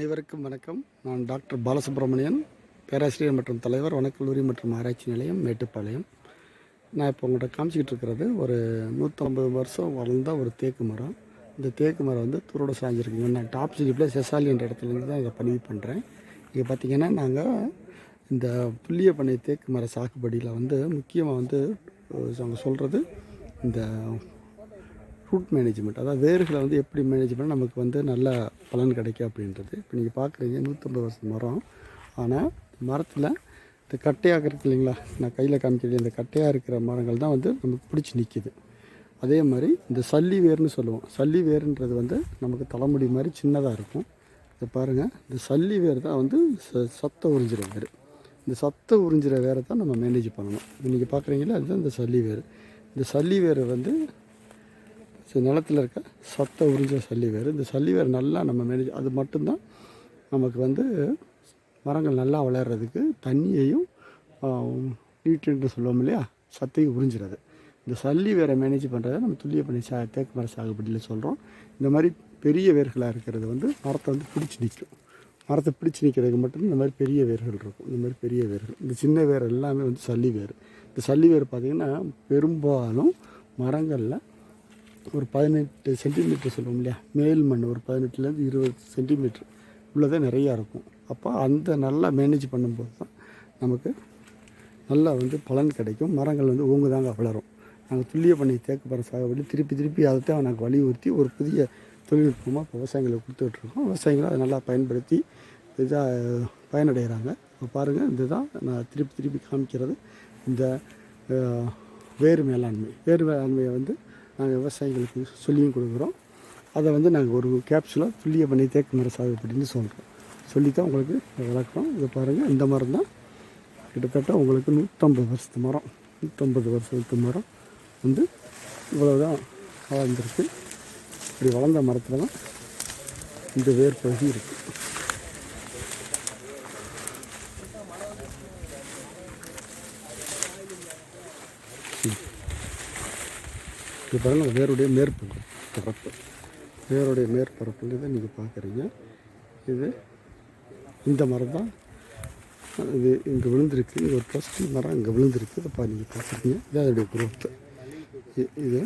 அனைவருக்கும் வணக்கம். நான் டாக்டர் பாலசுப்ரமணியன் பேராசிரியர் மற்றும் தலைவர் வனக்கல்லூரி மற்றும் ஆராய்ச்சி நிலையம் மேட்டுப்பாளையம். நான் இப்போ உங்கள்கிட்ட காமிச்சிக்கிட்டு இருக்கிறது ஒரு நூற்றம்பது வருஷம் வளர்ந்த ஒரு தேக்கு மரம். இந்த தேக்கு மரம் வந்து துருட சாஞ்சிருக்குங்க நான் டாப் சிரிப்பில் செசாலின்ற இடத்துலேருந்து தான் இதை பதிவு பண்ணுறேன் இங்கே பார்த்தீங்கன்னா நாங்கள் இந்த புள்ளிய பண்ணை தேக்கு மர சாகுபடியில் வந்து முக்கியமாக வந்து அவங்க சொல்கிறது இந்த ரூட் மேனேஜ்மெண்ட் அதாவது வேர்களை வந்து எப்படி மேனேஜ் பண்ணால் நமக்கு வந்து நல்ல பலன் கிடைக்கும் அப்படின்றது. இப்போ நீங்கள் பார்க்குறீங்க நூற்றம்பது வருஷம் மரம். ஆனால் மரத்தில் இந்த கட்டையாக இருக்கு இல்லைங்களா? நான் கையில் காமிக்கிறது இந்த கட்டையாக இருக்கிற மரங்கள் தான் வந்து நமக்கு பிடிச்சி நிற்கிது அதே மாதிரி இந்த சல்லி வேர்னு சொல்லுவோம். சல்லி வேர்ன்றது வந்து நமக்கு தலைமுடி மாதிரி சின்னதாக இருக்கும். இதை பாருங்கள் இந்த சல்லி வேர் தான் வந்து ச சத்தை உறிஞ்சிற வேர். இந்த சத்தை உறிஞ்சிற வேரை தான் நம்ம மேனேஜ் பண்ணணும். இன்றைக்கி பார்க்குறீங்களா அதுதான் இந்த சல்லி வேர். இந்த சல்லி வேரை வந்து ஸோ நிலத்தில் இருக்க சத்தை உறிஞ்ச சல்லிவேர். இந்த சல்லிவேர் நல்லா நம்ம மேனேஜ் அது மட்டும்தான் நமக்கு வந்து மரங்கள் நல்லா வளர்கிறதுக்கு தண்ணியையும் நியூட்ரியன்ட்டு சொல்லுவோம் இல்லையா சத்தையும் உறிஞ்சிறது. இந்த சல்லி வேரை மேனேஜ் பண்ணுறதை நம்ம துல்லிய பண்ணி சா தேக்கு மர சாகுபடியில் சொல்கிறோம் இந்த மாதிரி பெரிய வேர்களாக இருக்கிறது வந்து மரத்தை வந்து பிடிச்சி நிற்கும் மரத்தை பிடிச்சி நிற்கிறதுக்கு மட்டும் இந்த மாதிரி பெரிய வேர்கள் இருக்கும். இந்த மாதிரி பெரிய வேர்கள். இந்த சின்ன வேர் எல்லாமே வந்து சல்லி வேர் இந்த சல்லி வேர் பார்த்திங்கன்னா பெரும்பாலும் மரங்களில் ஒரு பதினெட்டு சென்டிமீட்டர் சொல்லுவோம் இல்லையா? மேல் மண் ஒரு பதினெட்டுலேருந்து இருபது சென்டிமீட்டர் உள்ளதே நிறையா இருக்கும். அப்போ அந்த நல்லா மேனேஜ் பண்ணும்போது தான் நமக்கு நல்லா வந்து பலன் கிடைக்கும். மரங்கள் வந்து ஓங்குதாங்க வளரும். நாங்கள் துல்லிய பண்ணி தேக்கு சாகுபடி திருப்பி திருப்பி அதை தான் நாங்கள் வலியுறுத்தி ஒரு புதிய தொழில்நுட்பமாக இப்போ விவசாயிகளுக்கு கொடுத்துட்ருக்கோம். விவசாயிகளும் அதை நல்லா பயன்படுத்தி இதாக பயனடைகிறாங்க. இப்போ பாருங்கள் இதுதான் நான் திருப்பி திருப்பி காமிக்கிறது. இந்த வேறு வேர் மேலாண்மை. வேர் மேலாண்மையை வந்து நாங்கள் விவசாயிகளுக்கு சொல்லியும் கொடுக்குறோம். அதை வந்து நாங்கள் ஒரு கேப்சூலாக துல்லிய பண்ணி தேக்கு மரம் சாகுபடின்னு சொல்கிறோம் சொல்லி தான் உங்களுக்கு விளக்குறோம் இதை பாருங்கள் இந்த மரம் தான். கிட்டத்தட்ட உங்களுக்கு நூற்றம்பது வருஷத்து மரம். நூற்றம்பது வருஷத்து மரம் வந்து இவ்வளோ தான் வளர்ந்துருக்கு. இப்படி வளர்ந்த மரத்தில் தான் இந்த வேர் பகுதி இருக்குது இது பாருங்கள் வேருடைய மேற்பரப்பு பரப்பு வேருடைய மேற்பரப்புல இதை நீங்கள் பார்க்குறீங்க இது இந்த மரம் தான் இது இங்கே விழுந்திருக்கு. இது ஒரு ஃபஸ்ட்டு மரம் இங்கே விழுந்திருக்கு. இதை பா நீங்கள் பார்க்குறீங்க இது அதோடைய குரோத்து இது